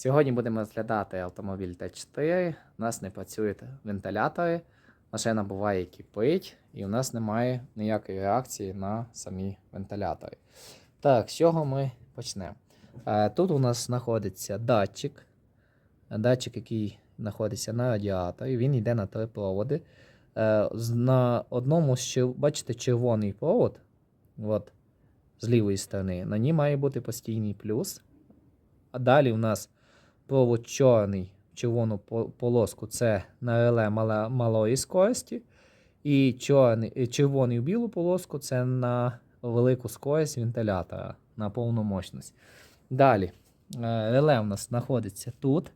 Сьогодні будемо розглядати автомобіль Т4. У нас не працюють вентилятори, машина буває кипить, і у нас немає ніякої реакції на самі вентилятори. Так, з чого ми почнемо? Е, Тут у нас знаходиться датчик, датчик, який знаходиться на радіаторі, він йде на три проводи. Е, На одному бачите червоний провод, от, з лівої сторони, на ній має бути постійний плюс. А далі у нас провод чорний червону полоску це на реле малої скорості. І чорний, червоний в білу полоску це на велику скорість вентилятора на повну мощність. Далі е, реле у нас знаходиться тут.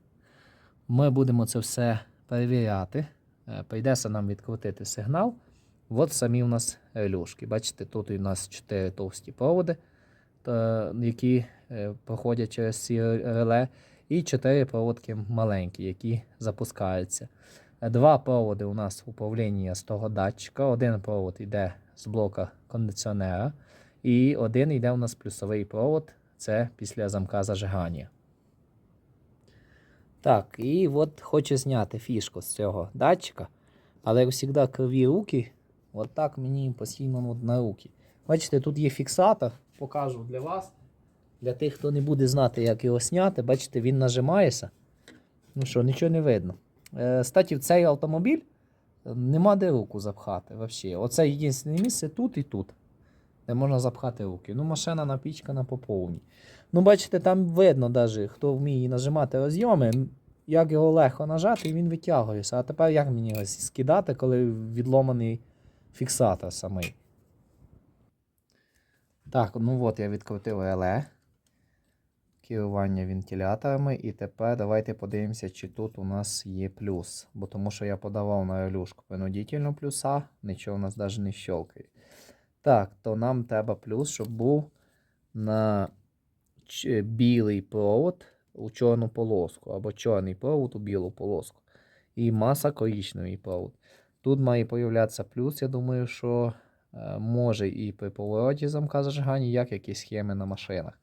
Ми будемо це все перевіряти. Е, Прийдеться нам відкрутити сигнал. От самі у нас релюшки. Бачите, тут у нас 4 товсті проводи, які е, проходять через ці реле, і 4 проводки маленькі, які запускаються. Два проводи у нас управління з того датчика. Один провод йде з блока кондиціонера, і один йде у нас плюсовий провод. Це після замка зажигання. Так, і от хочу зняти фішку з цього датчика. Але як завжди криві руки. От так мені постійно на руки. Бачите, тут є фіксатор, покажу для вас. Для тих, хто не буде знати, як його зняти, бачите, він нажимається. Ну що, нічого не видно. Е, Статі, в цей автомобіль е, нема де руку запхати. Вообще. Оце єдине місце тут і тут, де можна запхати руки. Ну, машина напічкана по повній. Ну, бачите, там видно, даже, хто вміє нажимати розйоми, як його легко нажати, і він витягується. А тепер як мені його скидати, коли відломаний фіксатор самий. Так, ну от я відкрутив реле. Керування вентиляторами. І тепер давайте подивимося, чи тут у нас є плюс. Бо тому що я подавав на релюшку принудительно плюса, нічого у нас навіть не щелкає. Так, то нам треба плюс, щоб був на білий провод у чорну полоску, або чорний провод у білу полоску. І маса коричневий провод. Тут має появлятися плюс, я думаю, що е, може і при повороті замка зажигання, як якісь схеми на машинах.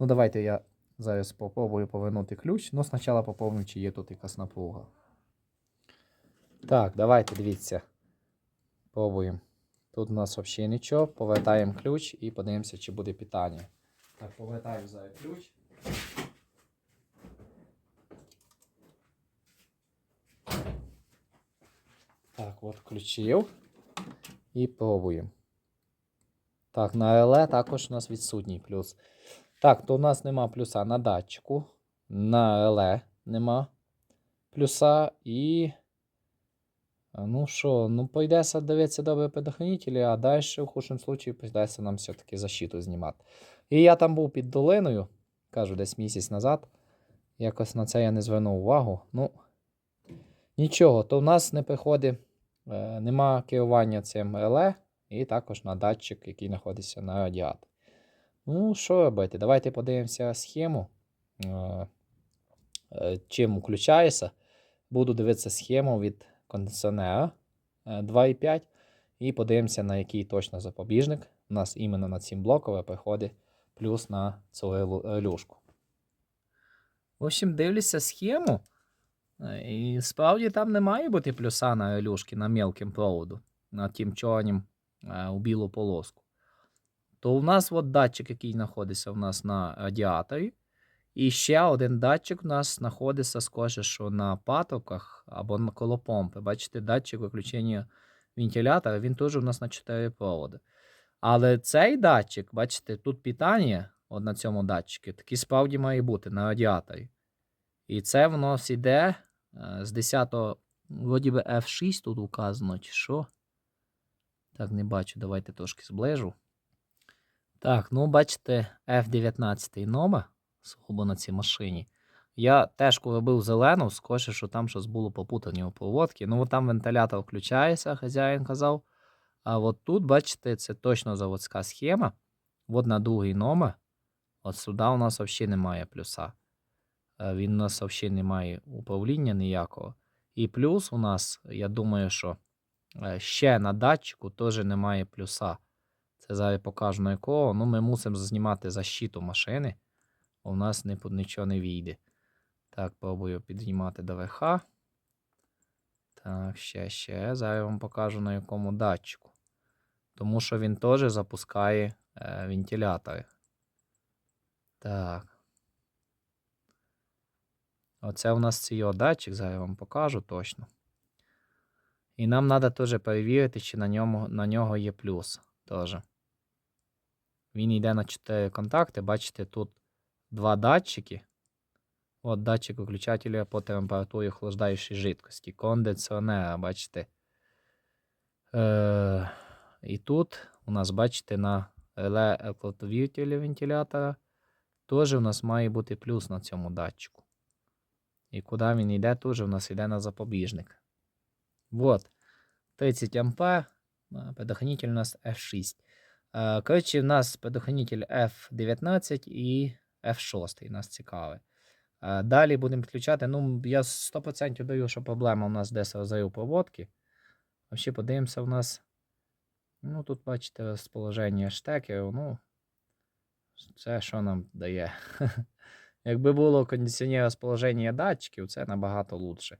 Ну, давайте я зараз спробую повернути ключ. Ну, спочатку попробуємо, чи є тут якась напруга. Так, давайте дивіться. Пробуємо. Тут у нас взагалі нічого. Повертаємо ключ і подивимося, чи буде питання. Так, повертаємо зараз ключ. Так, от включив. І пробуємо. Так, на реле також у нас відсутній плюс. Так, то у нас нема плюса на датчику. На реле нема плюса і. Ну що, ну прийдеться дивитися добре предохранителі, а далі в худшому случаї прийдеться нам все-таки защиту знімати. І я там був під долиною, кажу, десь місяць назад. Якось на це я не звернув увагу. Ну, нічого, то в нас не приходить, е, нема керування цим реле, і також на датчик, який знаходиться на радіаторі. Ну, що робити? Давайте подивимося схему. е, е, Чим включається. Буду дивитися схему від кондиціонера е, 2.5 і подивимося, на який точно запобіжник. У нас іменно на цим блокове приходить плюс на цю релюшку. В общем, дивлюся схему. е, І справді там не має бути плюса на релюшки на мелким проводу, на тим чорнім е, у білу полоску. То у нас от датчик, який знаходиться у нас на радіаторі. І ще один датчик у нас знаходиться скоріше, що на патрубках або на коло помпи. Бачите, датчик виключення вентилятора, він теж у нас на 4 проводи. Але цей датчик, бачите, тут питання от на цьому датчику, такий справді має бути на радіаторі. І це в нас іде е, з 10-го, вроді би F6 тут указано, чи що. Так, не бачу, давайте трошки зближу. Так, ну бачите, F19 номер, сугубо на цій машині. Я теж коли робив зелену, скоріше, що там щось було попутані у проводки. Ну, там вентилятор включається, хазяїн казав. А от тут, бачите, це точно заводська схема. От на другий номер. От сюди у нас взагалі немає плюса. Е, Він у нас взагалі не має управління ніякого. І плюс у нас, я думаю, що е, ще на датчику теж немає плюса. Зараз покажу на якого. Ну, ми мусимо знімати защиту машини. У нас не, нічого не війде. Так, пробую підіймати до ВХ. Так, ще, ще. Зараз я вам покажу на якому датчику. Тому що він теж запускає е, вентилятори. Так. Оце у нас цей його датчик, зараз я вам покажу точно. І нам треба теж перевірити, чи на, ньому, на нього є плюс. Теж. Він йде на 4 контакти. Бачите, тут два датчики. От датчик виключателя по температурі охлаждаючої жидкості. Кондиціонера, бачите. Е, і тут у нас, бачите, на реле електротвіртілі вентилятора теж у нас має бути плюс на цьому датчику. І куди він йде, теж у нас йде на запобіжник. Вот. 30 ампер. а Предохранитель у нас F6. Е, Коротше, у нас предохранитель F19 і F6 нас цікавить. Е, Далі будемо підключати. Ну, я 100% даю, що проблема у нас десь розрив проводки. Взагалі, подивимося, у нас. Ну, тут, бачите, розположення штекерів. Ну, це що нам дає? Якби було кондиціонер розположення датчиків, це набагато лучше.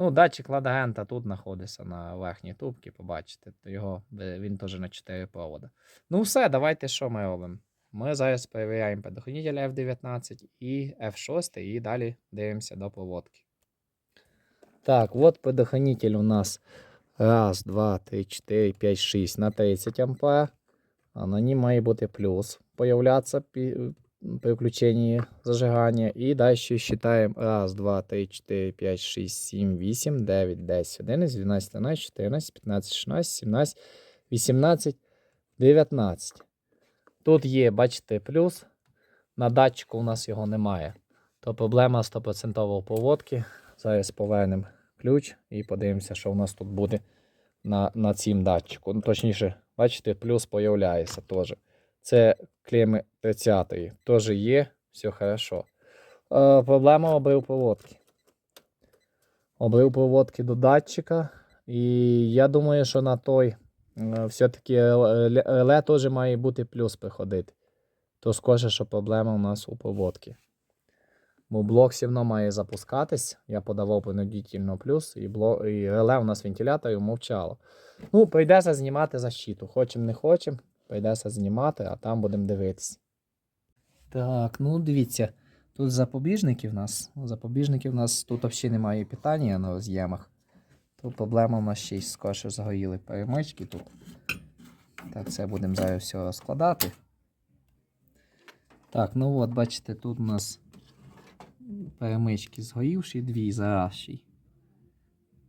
Ну, датчик ладагента тут знаходиться на верхній трубці, побачите. Його, е, він теж на 4 провода. Ну, все, давайте що ми робимо? Ми зараз перевіряємо предохранитель F19 і F6, і далі дивимося до проводки. Так, от предохранитель у нас раз, два, три, 4, 5, 6 на 30 ампер. А на ній має бути плюс появлятися пі- при включенні зажигання. І далі считаємо 1, 2, 3, 4, 5, 6, 7, 8, 9, 10, 11, 12, 13, 14, 15, 16, 17, 18, 19. Тут є, бачите, плюс. На датчику у нас його немає. То проблема 100% поводки. Зараз повернемо ключ і подивимося, що у нас тут буде на, на цім датчику. Ну, точніше, бачите, плюс появляється теж. Це клеми 30 теж є, все хорошо. Е, проблема обрив проводки. Обрив проводки до датчика. І я думаю, що на той е, все-таки реле, теж має бути плюс приходити. То скаже, що проблема у нас у проводці. Бо блок все одно має запускатись. Я подавав принудительно плюс, і, блок, і реле у нас вентиляторів мовчало. Ну, прийдеться знімати защиту. Хочемо, не хочемо, прийдеться знімати, а там будемо дивитися. Так, ну дивіться, тут запобіжники в нас. Запобіжники в нас тут взагалі немає питання на роз'ємах. Тут проблема у нас ще й скорше загоріли перемички тут. Так, це будемо зараз все розкладати. Так, ну от, бачите, тут у нас перемички згорівші, дві заращі.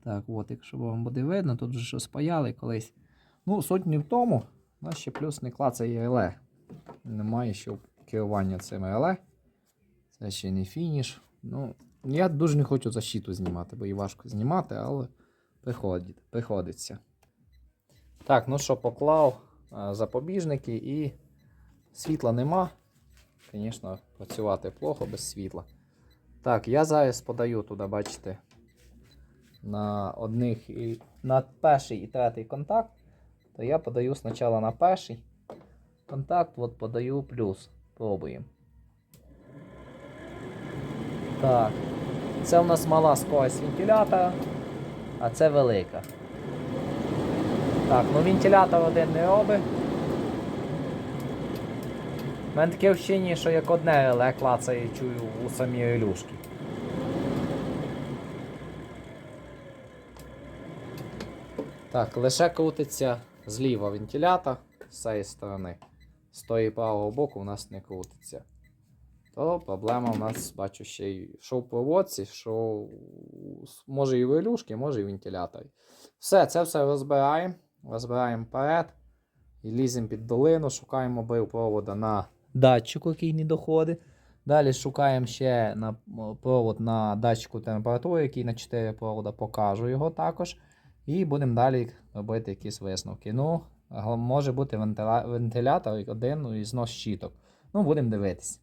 Так, от, якщо вам буде видно, тут вже щось паяли колись. Ну, суть не в тому, у нас ще плюс не клацає реле. Немає ще керування цим реле. Це ще не фініш. Ну, я дуже не хочу защиту знімати, бо і важко знімати, але приходить, приходиться. Так, ну що, поклав запобіжники і світла нема. Звісно, працювати плохо без світла. Так, я зараз подаю туди, бачите, на одних і на перший і третій контакт, то я подаю спочатку на перший контакт, от подаю плюс. Пробуємо. Так. Це у нас мала скорость вентилятора, а це велика. Так, ну вентилятор один не робить. У мене таке вчення, що як одне реле клацає чую у самій релюшки. Так, лише крутиться зліва вентилятор з цієї сторони. З тої правого боку у нас не крутиться. То проблема у нас, бачу, ще й що в проводці, що може і в релюшки, може і в вентиляторі. Все, це все розбираємо. Розбираємо вперед. І ліземо під долину, шукаємо провода на датчику, який не доходить. Далі шукаємо ще на провод на датчику температури, який на 4 провода покажу його також. І будемо далі робити якісь висновки. Ну, може бути вентиля... вентилятор один і знос щіток. Ну, будемо дивитись.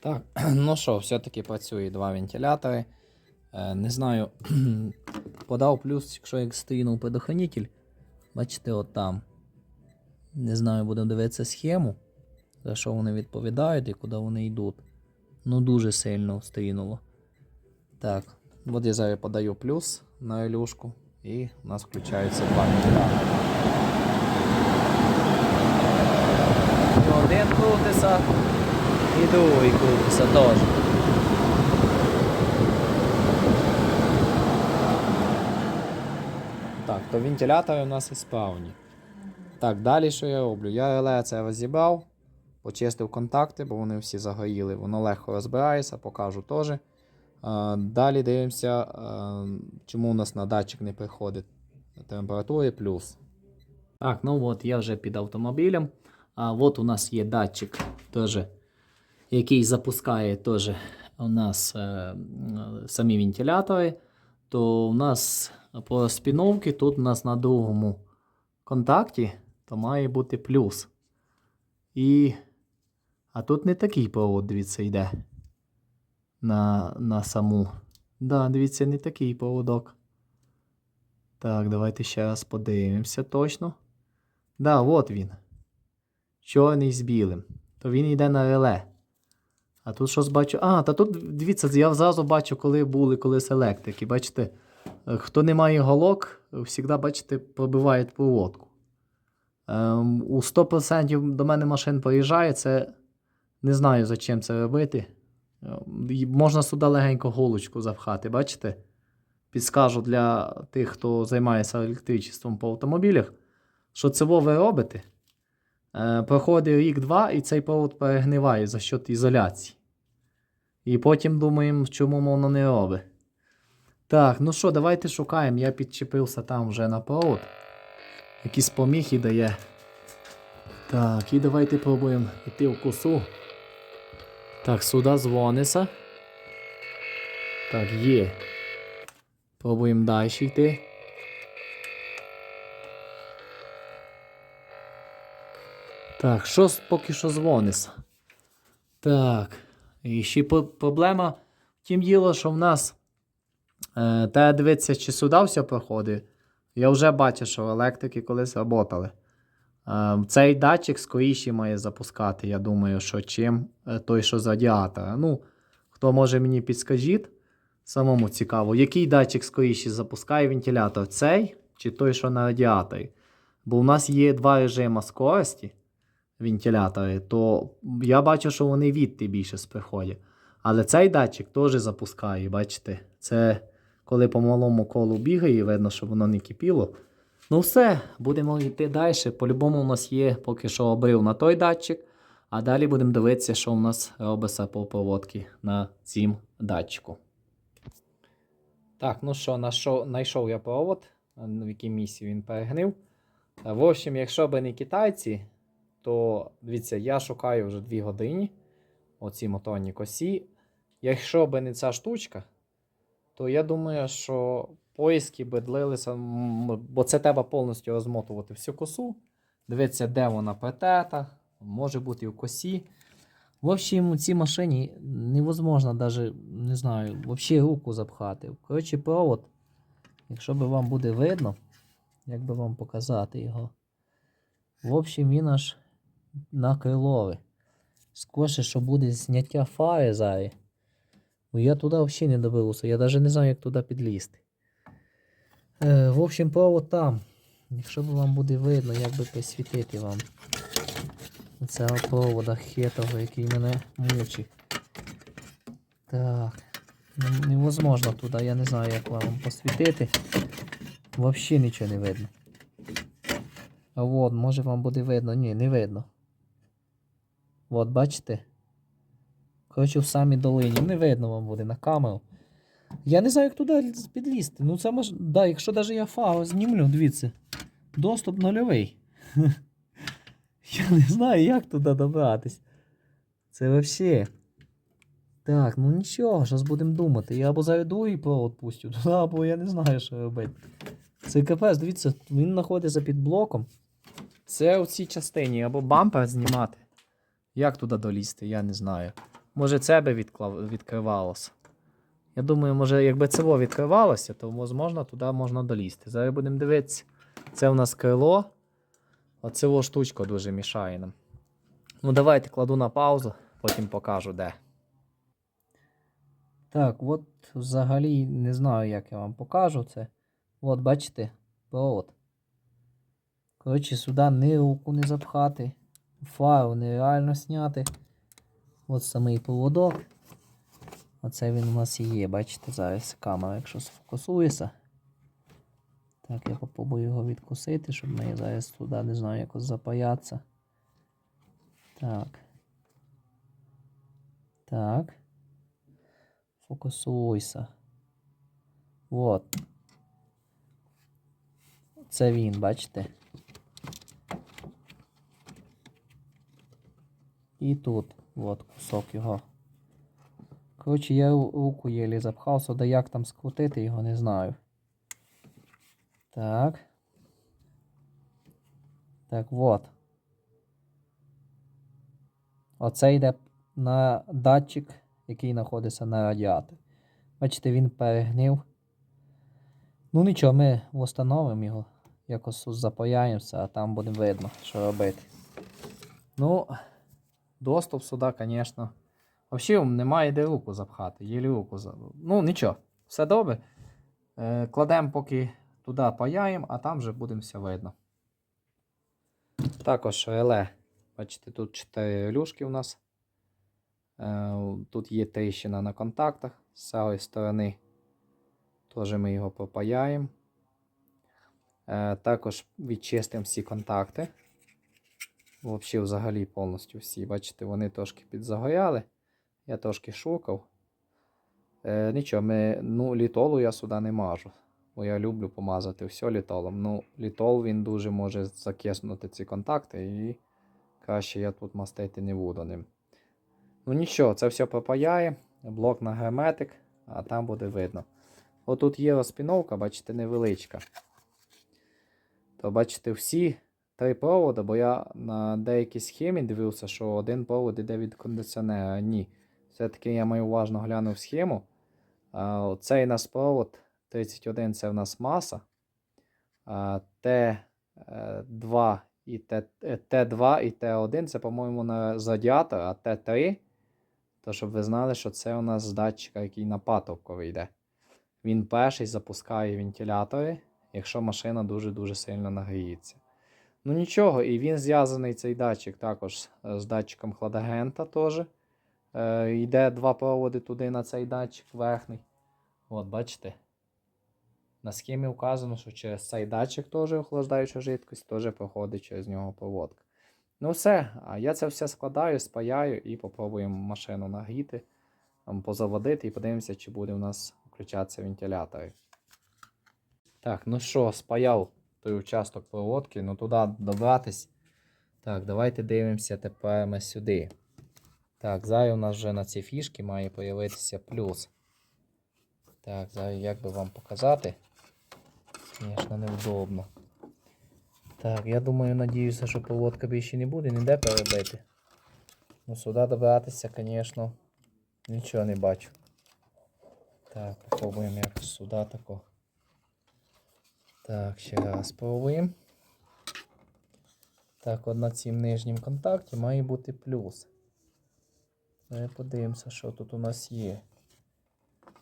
Так, ну що, все-таки працює два вентилятори. Е, не знаю, подав плюс, якщо як стрінув предохранитель. Бачите, от там. Не знаю, будемо дивитися схему, за що вони відповідають і куди вони йдуть. Ну, дуже сильно стрінуло. Так, от я зараз подаю плюс на Ілюшку, і у нас включається два один крутиться, і другий крутиться теж. Так, то вентилятори у нас і справні. Так, далі що я роблю? Я реле це розібрав, почистив контакти, бо вони всі загоріли. Воно легко розбирається, покажу теж. Далі дивимося, чому у нас на датчик не приходить температури плюс. Так, ну от я вже під автомобілем. А от у нас є датчик, теж, який запускає теж у нас е, самі вентилятори. То у нас по спіновці тут у нас на другому контакті то має бути плюс. І. А тут не такий провод, дивіться, йде. На, на саму. Да, дивіться, не такий проводок. Так, давайте ще раз подивимося точно. Да, от він. Чорний з білим. То він йде на реле. А тут щось бачу. А, та тут, дивіться, я зразу бачу, коли були колись електрики. Бачите, е, хто не має голок, завжди, бачите, пробиває проводку. Ем, у 100% до мене машин приїжджає, це не знаю, за чим це робити. І Можна сюди легенько голочку запхати, бачите? Підскажу для тих, хто займається електричеством по автомобілях, що це ви робите. Е, проходить рік-два, і цей провод перегниває за счет ізоляції. І потім думаємо, чому воно не робить. Так, ну що, давайте шукаємо. Я підчепився там вже на провод. Якісь поміхи дає. Так, і давайте пробуємо йти в косу. Так, сюди дзвониться. Так, є. Пробуємо далі йти. Так, що поки що дзвониться? Так. І ще проблема в тім діло, що в нас е, треба дивитися, чи сюди все проходить. Я вже бачу, що електрики колись працювали. Е, цей датчик скоріше має запускати, я думаю, що чим е, той, що з радіатора. Ну, хто може мені підскажіть, самому цікаво, який датчик скоріше запускає вентилятор? Цей чи той, що на радіаторі? Бо у нас є два режими скорості вентилятори, то я бачу, що вони відти більше приходять. Але цей датчик теж запускає, бачите? Це коли по малому колу бігає, видно, що воно не кипіло. Ну все, будемо йти далі. По-любому у нас є поки що обрив на той датчик, а далі будемо дивитися, що у нас робиться по проводці на цім датчику. Так, ну що, знайшов я провод, в якій місці він перегнив. В общем, якщо б не китайці, то дивіться, я шукаю вже 2 години оці моторні косі. Якщо б не ця штучка, то я думаю, що поиски би длилися, бо це треба повністю розмотувати всю косу. Дивитися, де вона притета, може бути і в косі. В общем, у цій машині невозможно навіть, не знаю, взагалі руку запхати. Коротше, провод, якщо би вам буде видно, як би вам показати його. В общем, він аж на крилове. Скорше, що буде зняття фари зараз. Бо я туди взагалі не доберуся. Я навіть не знаю, як туди підлізти. Е, в общем, провод там. Якщо б вам буде видно, як би присвітити вам цього провода хетового, який мене мучить. Так. Ну, Невозможно туди, я не знаю, як вам посвітити. Взагалі нічого не видно. А от, може вам буде видно. Ні, не видно. От, бачите? Коротше, в самій долині. Не видно вам буде на камеру. Я не знаю, як туди підлізти. Ну, це може. Да, якщо навіть я фару знімлю, дивіться. Доступ нульовий. Я не знаю, як туди добратись. Це взагалі. Так, ну нічого, зараз будемо думати. Я або зараз другий провод пустю, або я не знаю, що робити. Це капець, дивіться, він знаходиться під блоком. Це у цій частині або бампер знімати. Як туди долізти, я не знаю. Може, це би відкривалося. Я думаю, може, якби це відкривалося, то можливо туди можна долізти. Зараз будемо дивитися. Це у нас крило. Оце штучка дуже мішає нам. Ну, давайте кладу на паузу, потім покажу де. Так, от взагалі не знаю, як я вам покажу це. От, бачите, провод. Коротше, сюди ні руку не запхати, фару нереально зняти. От самий поводок. Оце він у нас і є, бачите, зараз камера, якщо сфокусується. Так, я попробую його відкусити, щоб ми зараз туди, не знаю, якось запаятися. Так. Так. Фокусуйся. Вот. Це він, бачите? І тут, от кусок його. Коротше, я руку єлі запхав, сюди як там скрутити його, не знаю. Так. Так, вот. Оце йде на датчик, який знаходиться на радіаторі. Бачите, він перегнив. Ну нічого, ми встановимо його. Якось запаяємося, а там буде видно, що робити. Ну, доступ сюди, звісно. Взагалі немає де руку запхати. Єлі руку. Ну, нічого, все добре. Е, кладемо поки туди паяємо, а там вже буде все видно. Також реле. Бачите, тут 4 люшки у нас. Е, Тут є тріщина на контактах з цієї сторони. Теж ми його попаяємо. Е, Також відчистимо всі контакти. Взагалі, взагалі повністю всі. Бачите, вони трошки підзагоряли. Я трошки шукав. Е, нічого, ми, ну, літолу я сюди не мажу. Бо я люблю помазати все літолом. Ну, літол він дуже може закиснути ці контакти і краще я тут мастити не буду ним. Ну нічого, це все попаяє, блок на герметик, а там буде видно. Отут є розпіновка, бачите, невеличка. То бачите, всі три проводи, бо я на деякій схемі дивився, що один провод іде від кондиціонера. Ні. Все-таки я маю уважно глянув схему. Цей нас провод 31 це в нас маса. Т2 і Т, е, Т2 і Т1 це, по-моєму, на радіатор, а Т3. То щоб ви знали, що це у нас з датчика, який на патовку йде. Він перший запускає вентилятори, якщо машина дуже-дуже сильно нагріється. Ну нічого, і він зв'язаний цей датчик також е, з датчиком хладагента теж. Е, йде два проводи туди на цей датчик верхній. От, бачите. На схемі вказано, що через цей датчик теж охлаждаюча жидкость, теж проходить через нього проводка. Ну все, я це все складаю, спаяю і попробуємо машину нагріти, позаводити і подивимося, чи буде у нас включатися вентилятори. Так, ну що, спаяв той участок проводки, ну туди добратись. Так, давайте дивимося тепер ми сюди. Так, зараз у нас вже на цій фішці має появитися плюс. Так, зараз як би вам показати. Звісно, невдобно. Так, я думаю, надіюся, що проводка більше не буде ніде перебити. Ну, сюди добратися, звісно, нічого не бачу. Так, попробуємо якось сюди тако. Так, ще раз спробуємо. Так, от на цім нижнім контакті має бути плюс. Давай подивимося, що тут у нас є.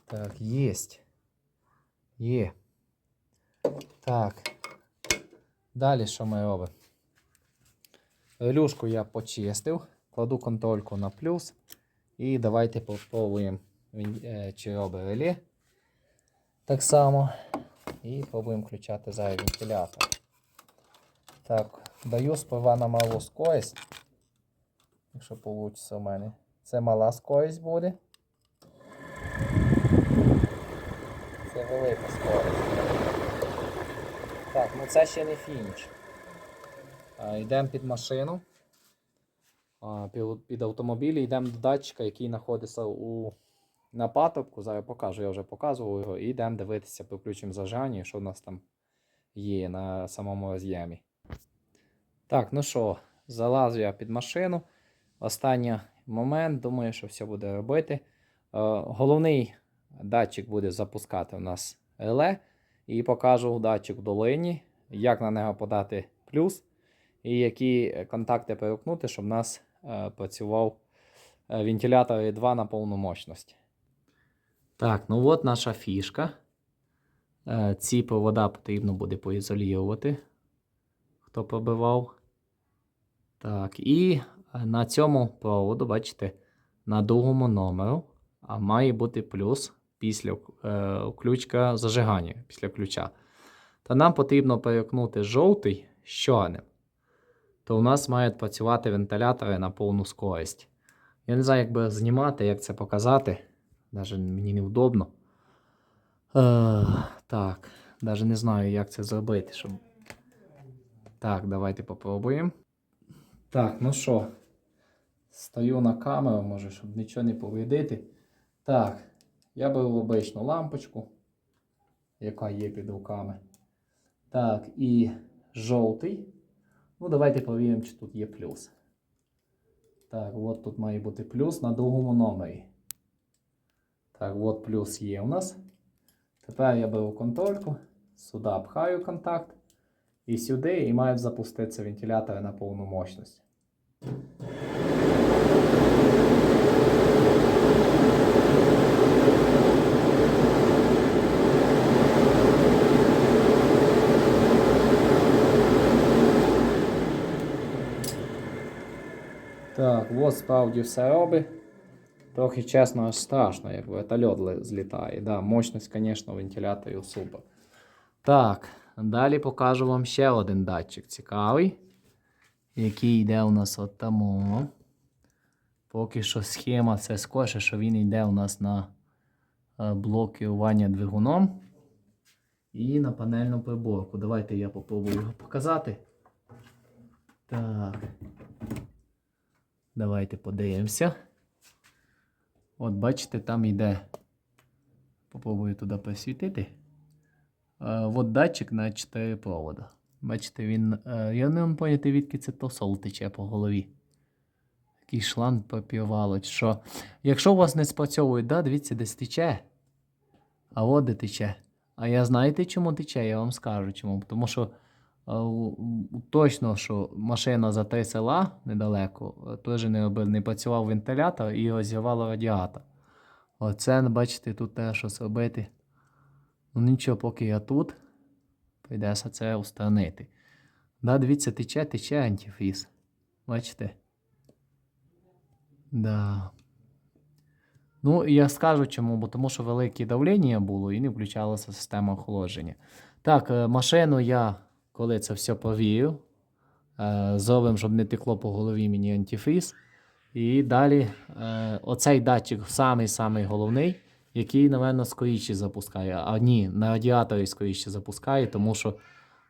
Так, єсть. Є. Так. Далі що ми робимо? Релюшку я почистив, кладу контрольку на плюс. І давайте попробуємо, е, чи робить реле. Так само. І пробуємо включати зараз вентилятор. Так, даю сперва на малу скорість. Якщо вийде у мене. Це мала скорість буде. Це велика скорість. Так, ну це ще не фініш. Йдемо під машину. Під, під автомобіль йдемо до датчика, який знаходиться у, на патовку. Зараз покажу, я вже показував його. І йдемо дивитися, включимо зажання, що в нас там є на самому роз'ємі. Так, ну що, залазю я під машину. Останній момент, думаю, що все буде робити. Е, головний датчик буде запускати у нас реле. І покажу датчик в долині, як на нього подати плюс, і які контакти перемкнути, щоб у нас е, працював е, вентилятор 2 на повну мощність. Так, ну от наша фішка. Ці провода потрібно буде поізолювати, хто пробивав. Так, і на цьому проводу, бачите, на другому номеру має бути плюс після е, ключка зажигання, після ключа. Та нам потрібно перекнути жовтий з. То у нас мають працювати вентилятори на повну скорість. Я не знаю, як би знімати, як це показати. Навіть мені невдобно. Е, так, навіть не знаю, як це зробити. Щоб... Так, давайте попробуємо. Так, ну що, стою на камеру, може, щоб нічого не повредити. Так, я беру обичну лампочку, яка є під руками. Так, і жовтий. Ну, давайте повіримо, чи тут є плюс. Так, от тут має бути плюс на другому номері. Так, от плюс є у нас. Тепер я беру контрольку, сюди пхаю контакт і сюди, і мають запуститися вентилятори на повну мощність. Справді все робить. Трохи чесно, аж страшно, як вертольот злітає. Да, мощність, звісно, вентиляторів супер. Так, далі покажу вам ще один датчик цікавий, який йде у нас от тому. Поки що схема це скорше, що він йде у нас на е, блок керування двигуном і на панельну приборку. Давайте я попробую його показати. Так. Давайте подивимося. От бачите, там йде. Попробую туди присвітити. Е, от датчик на 4 провода. Бачите, він. Е, я не можу поняти, відки це тосол тече по голові. Такий шланг попівало. Що, якщо у вас не спрацьовує, да, дивіться, десь тече. А от де тече. А я знаєте, чому тече? Я вам скажу чому. Тому що точно, що машина за три села недалеко, е, теж не, не працював вентилятор і розірвало радіатор. Оце, бачите, тут треба щось робити. Ну нічого, поки я тут, прийдеться це устранити. Да, дивіться, тече, тече антифріз. Бачите? Да. Ну, я скажу чому, бо тому що велике давлення було і не включалася система охолодження. Так, е, машину я, коли це все повію, е, зробимо, щоб не текло по голові мені антифріз. І далі е, оцей датчик самий-самий головний, який, напевно, скоріше запускає. А ні, на радіаторі скоріше запускає, тому що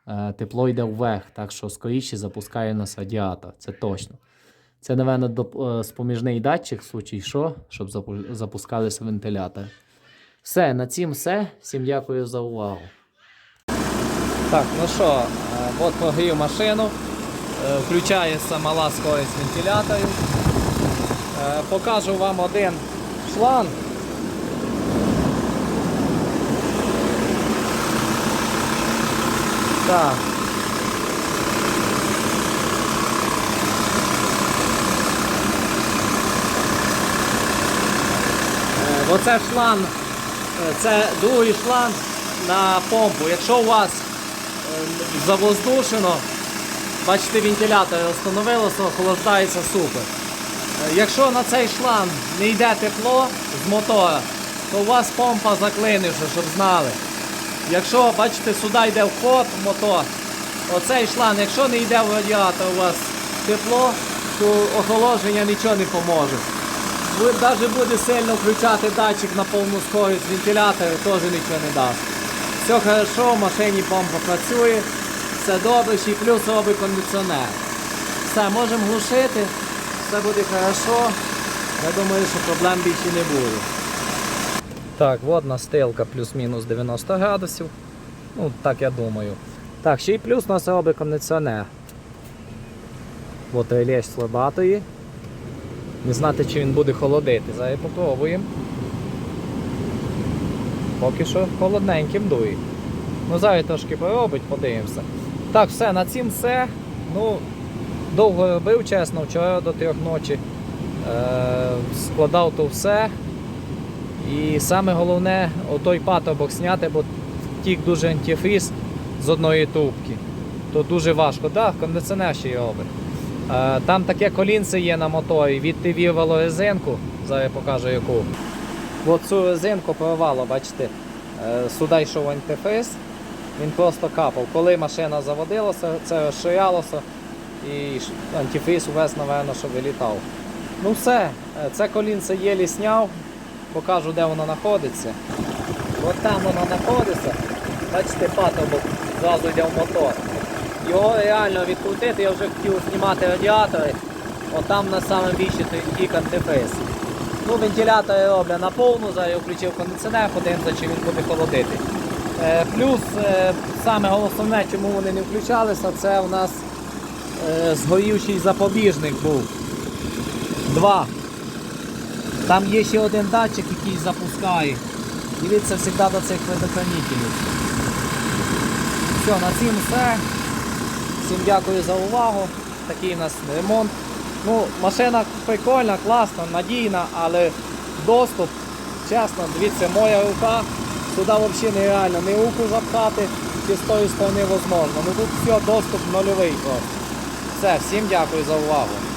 е, тепло йде вверх, так що скоріше запускає нас радіатор, це точно. Це, напевно, споміжний датчик, в случай що, щоб запускалися вентилятори. Все, на цім все. Всім дякую за увагу. Так, ну що, е, от прогрів машину. Е, Включається мала скорість вентиляторів. Е, Покажу вам один шланг. Так. Оце шланг, це другий шланг на помпу. Якщо у вас завоздушено, бачите, вентилятор встановилося, охолоджається супер. Е, Якщо на цей шланг не йде тепло з мотора, то у вас помпа заклинивша, щоб знали. Якщо, бачите, сюди йде вход в мотор, оцей шланг, якщо не йде в радіатор у вас тепло, то охолодження нічого не поможе. Навіть буде сильно включати датчик на повну скорість вентилятора, теж нічого не дасть. Все хорошо, в машині помпа працює, все добре, ще й плюс робить кондиціонер. Все, можемо глушити, все буде хорошо. Я думаю, що проблем більше не буде. Так, водна стилка плюс-мінус 90 градусів. Ну, так я думаю. Так, ще й плюс у нас робить кондиціонер. От реле слабатої. Не знати, чи він буде холодити. Зараз попробуємо. Поки що холодненьким дує. Ну, зараз трошки поробить, подивимося. Так, все, на цім все. Ну, довго робив, чесно, вчора до трьох ночі. Е, складав то все. І саме головне, отой патобок зняти, бо тік дуже антифриз з одної трубки. То дуже важко. Так, да, кондиціонер ще й робить. Е, Там таке колінце є на моторі, відтивірвало резинку, зараз я покажу яку. От цю резинку порвало, бачите, Е, сюди йшов антифриз, він просто капав. Коли машина заводилася, це розширялося і антифриз увесь, напевно, що вилітав. Ну все, е, це колінце єлі сняв, покажу, де воно знаходиться. От там воно знаходиться. Бачите, патобок зразу йде в мотор. Його реально відкрутити, я вже хотів знімати радіатори. Отам на саме більше тік. Ну, вентилятори роблять на повну, зараз я включив кондиціонер, подивимося, чи він буде холодити. Е, плюс е, саме головне, чому вони не включалися, це у нас е, згорівший запобіжник був. Два. Там є ще один датчик, який запускає. Дивіться завжди до цих предохранителів. Все, на цім все. Всім дякую за увагу. Такий у нас ремонт. Ну, машина прикольна, класна, надійна, але доступ, чесно, дивіться, моя рука, сюди взагалі нереально, ні руку запхати, чи з тої сторони можливо. Ну тут все, доступ нульовий. Все, всім дякую за увагу.